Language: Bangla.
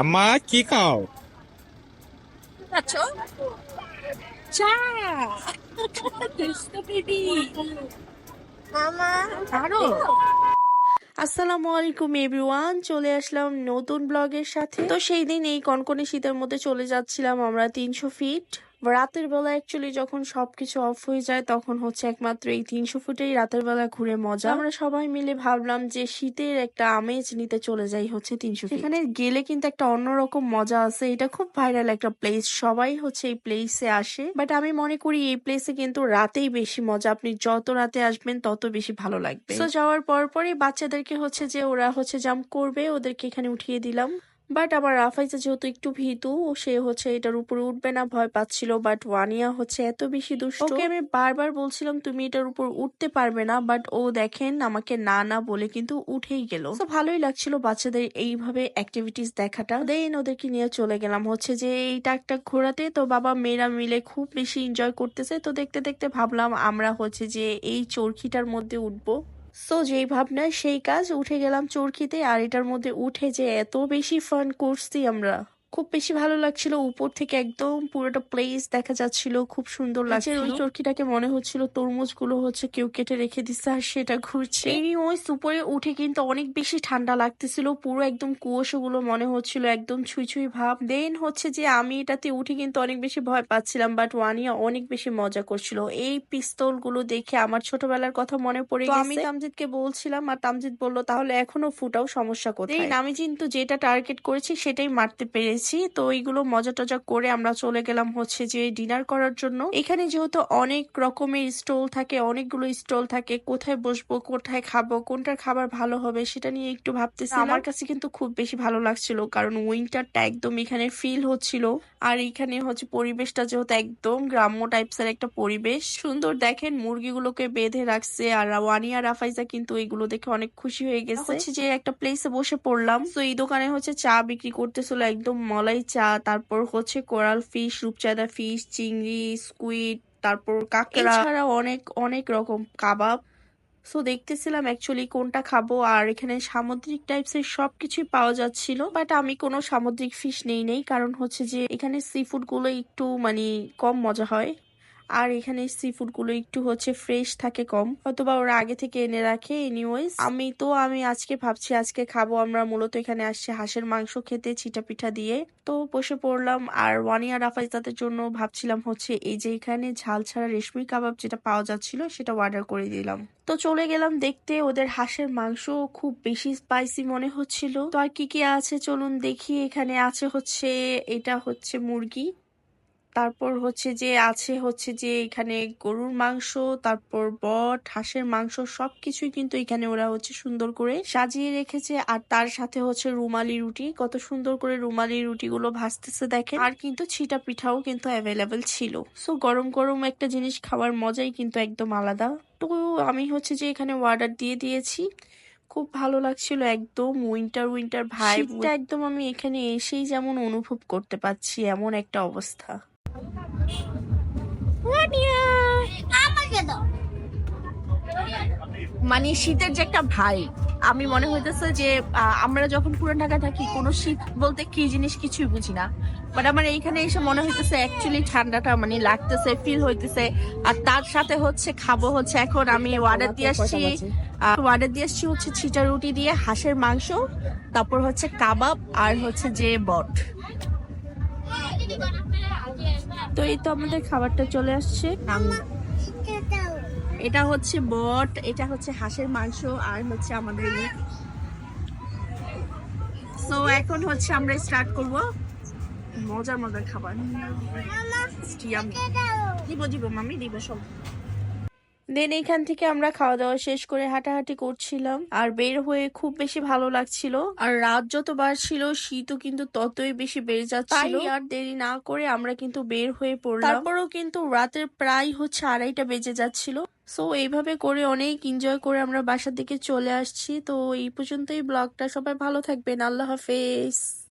আম্মা কি খাও? আছো চা। দুষ্টু বেবি মামা। আরও। আসসালামু আলাইকুম এভরিওয়ান চলে আসলাম নতুন ব্লগের সাথে। তো সেই দিন এই কনকনে শীতের মধ্যে চলে যাচ্ছিলাম আমরা তিনশো ফিট রাতের বেলা অ্যাকচুয়ালি যখন সবকিছু অফ হয়ে যায় তখন হচ্ছে একমাত্র এই তিনশো ফুটেই রাতের বেলা ঘুরে মজা। আমরা সবাই মিলে ভাবলাম যে শীতের একটা আমেজ নিতে চলে যাই হচ্ছে তিনশো এখানে গেলে কিন্তু একটা অন্যরকম মজা আছে। এটা খুব ভাইরাল একটা প্লেস সবাই হচ্ছে এই প্লেসে আসে। বাট আমি মনে করি এই প্লেসে কিন্তু রাতেই বেশি মজা। আপনি যত রাতে আসবেন তত বেশি ভালো লাগবে। তো যাওয়ার পর পরই বাচ্চাদেরকে হচ্ছে যে ওরা হচ্ছে জাম্প করবে ওদেরকে এখানে উঠিয়ে দিলাম। বাট আমার রাফাইজা যেহেতু একটু ভীতু সে হচ্ছে এটার উপরে উঠবে না ভয় পাচ্ছিল বাট ওয়ানিয়া হচ্ছে এত বেশি দুষ্ট। ওকে আমি বারবার বলছিলাম তুমি এটার উপর উঠতে পারবে না বাট ও দেখেন আমাকে না না বলে কিন্তু উঠেই গেল। তো ভালোই লাগছিল বাচ্চাদের এইভাবে অ্যাক্টিভিটিস দেখাটা। দেন ওদেরকে নিয়ে চলে গেলাম হচ্ছে যে এইটা একটা ঘোরাতে তো বাবা মেয়েরা মিলে খুব বেশি এনজয় করতেছে। তো দেখতে দেখতে ভাবলাম আমরা হচ্ছে যে এই চরকিটার মধ্যে উঠবো। সো যেই ভাবনা সেই কাজ, উঠে গেলাম চরকিতে, আর এটার মধ্যে উঠে যে এত বেশি ফান করছি আমরা। খুব বেশি ভালো লাগছিল। উপর থেকে একদম পুরোটা প্লেস দেখা যাচ্ছিল খুব সুন্দর লাগছিল। ওই চরকিটাকে মনে হচ্ছিল তরমুজগুলো হচ্ছে কেউ কেটে রেখে দিচ্ছে আর সেটা ঘুরছে। এই ওই উপরে উঠে কিন্তু অনেক বেশি ঠান্ডা লাগতেছিল। পুরো একদম কুয়াশা গুলো মনে হচ্ছিল একদম ছুঁই ছুঁই ভাব। দেন হচ্ছে যে আমি এটাতে উঠে কিন্তু অনেক বেশি ভয় পাচ্ছিলাম বাট ওয়ানিয়া অনেক বেশি মজা করছিল। এই পিস্তলগুলো দেখে আমার ছোটবেলার কথা মনে পড়ে গেছে আমি তামজিদকে বলছিলাম আর তামজিদ বলল তাহলে এখনও ফুটাও সমস্যা কোথায়? আমি কিন্তু যেটা টার্গেট করেছি সেটাই মারতে পেরেছি। তো এইগুলো মজা টজা করে আমরা চলে গেলাম হচ্ছে যে ডিনার করার জন্য। এখানে যেহেতু অনেক রকমের স্টল থাকে অনেকগুলো স্টল থাকে কোথায় বসবো কোথায় খাব কোনটার খাবার ভালো হবে সেটা নিয়ে একটু ভাবতেছি আমার কাছে কিন্তু খুব বেশি ভালো লাগছিল কারণ উইন্টারটা একদম এখানে ফিল হচ্ছিল। আর এখানে হচ্ছে পরিবেশটা যেহেতু একদম গ্রাম্য টাইপস এর একটা পরিবেশ। সুন্দর দেখেন মুরগিগুলোকে বেঁধে রাখছে আর ওয়ানিয়া রাফাইজা কিন্তু এগুলো দেখে অনেক খুশি হয়ে গেছে। হচ্ছে যে একটা প্লেসে বসে পড়লাম। তো এই দোকানে হচ্ছে চা বিক্রি করতেছিল একদম মলাই চা তারপর হচ্ছে কোরাল ফিশ রূপচাঁদা ফিশ চিংড়ি স্কুইড তারপর কাঁকড়া। ছাড়া অনেক অনেক রকম কাবাব। সো দেখতেছিলাম অ্যাকচুয়ালি কোনটা খাব আর এখানে সামুদ্রিক টাইপসের সবকিছুই পাওয়া যাচ্ছিল বাট আমি কোনো সামুদ্রিক ফিশ নেই নেই কারণ হচ্ছে যে এখানে সি ফুডগুলো একটু মানে কম মজা হয়। আর এখানে সি ফুডগুলো একটু হচ্ছে ফ্রেশ থাকে কম। হয়তোবা ওরা আগে থেকে এনে রাখে এনিওয়েজ আমি তো, আমি আজকে ভাবছি আজকে খাব। আমরা মূলত এখানে আসছে হাঁসের মাংস খেতে চিটা পিঠা দিয়ে। তো বসে পড়লাম আর ওয়ানিয়া রাফাইজাদের জন্য ভাবছিলাম হচ্ছে এই যে এখানে ঝাল ছাড়া রেশমি কাবাব যেটা পাওয়া যাচ্ছিল সেটা অর্ডার করে দিলাম। তো চলে গেলাম দেখতে, ওদের হাঁসের মাংস খুব বেশি স্পাইসি মনে হচ্ছিল। তো আর কি কি আছে চলুন দেখি। এখানে আছে হচ্ছে, এটা হচ্ছে মুরগি। তারপর হচ্ছে যে আছে হচ্ছে যে এখানে গরুর মাংস তারপর বট হাঁসের মাংস সবকিছুই কিন্তু এখানে ওরা হচ্ছে সুন্দর করে সাজিয়ে রেখেছে। আর তার সাথে হচ্ছে রুমালি রুটি কত সুন্দর করে রুমালি রুটিগুলো ভাজতেছে দেখেন। আর কিন্তু ছিটা পিঠাও কিন্তু অ্যাভেলেবেল ছিল। সো গরম গরম একটা জিনিস খাওয়ার মজাই কিন্তু একদম আলাদা। তো আমি হচ্ছে যে এখানে অর্ডার দিয়ে দিয়েছি। খুব ভালো লাগছিল একদম উইন্টার উইন্টার ভাই একদম আমি এখানে এসেই যেমন অনুভব করতে পারছি এমন একটা অবস্থা। মানে শীতের যে একটা ভাই আমি মনে হইতেছে যে আহ, আমরা যখন পুরান ঢাকা থাকি কোনো শীত বলতে কি জিনিস কিছুই বুঝি না। বাট আমার এইখানে এসে মনে হইতেছে অ্যাকচুয়ালি ঠান্ডাটা মানে লাগতেছে ফিল হইতেছে। আর তার সাথে হচ্ছে খাব হচ্ছে এখন আমি অর্ডার দিয়ে আসছি অর্ডার দিয়ে আসছি হচ্ছে ছিটা রুটি দিয়ে হাঁসের মাংস তারপর হচ্ছে কাবাব আর হচ্ছে যে বট। তো এই তো আমাদের খাবারটা চলে আসছে। এটা হচ্ছে বট এটা হচ্ছে হাঁসের মাংস আর হচ্ছে আমাদের সো এখন হচ্ছে আমরা স্টার্ট করব মজার মজার খাবার। কি দিব দিব মামি দিব সব। দেন এখান থেকে আমরা খাওয়া দাওয়া শেষ করে হাঁটাহাঁটি করছিলাম। আর বের হয়ে খুব বেশি ভালো লাগছিল। আর রাত যত বাড়ছিল শীতও কিন্তু ততই বেশি বেড়ে যাচ্ছিল। আর দেরি না করে আমরা কিন্তু বের হয়ে পড়লাম। তারপরেও কিন্তু রাতের প্রায় হচ্ছে আড়াইটা বেজে যাচ্ছিল। সো এইভাবে করে অনেক এনজয় করে আমরা বাসার দিকে চলে আসছি। তো এই পর্যন্তই ব্লগটা। সবাই ভালো থাকবেন। আল্লাহ হাফেজ।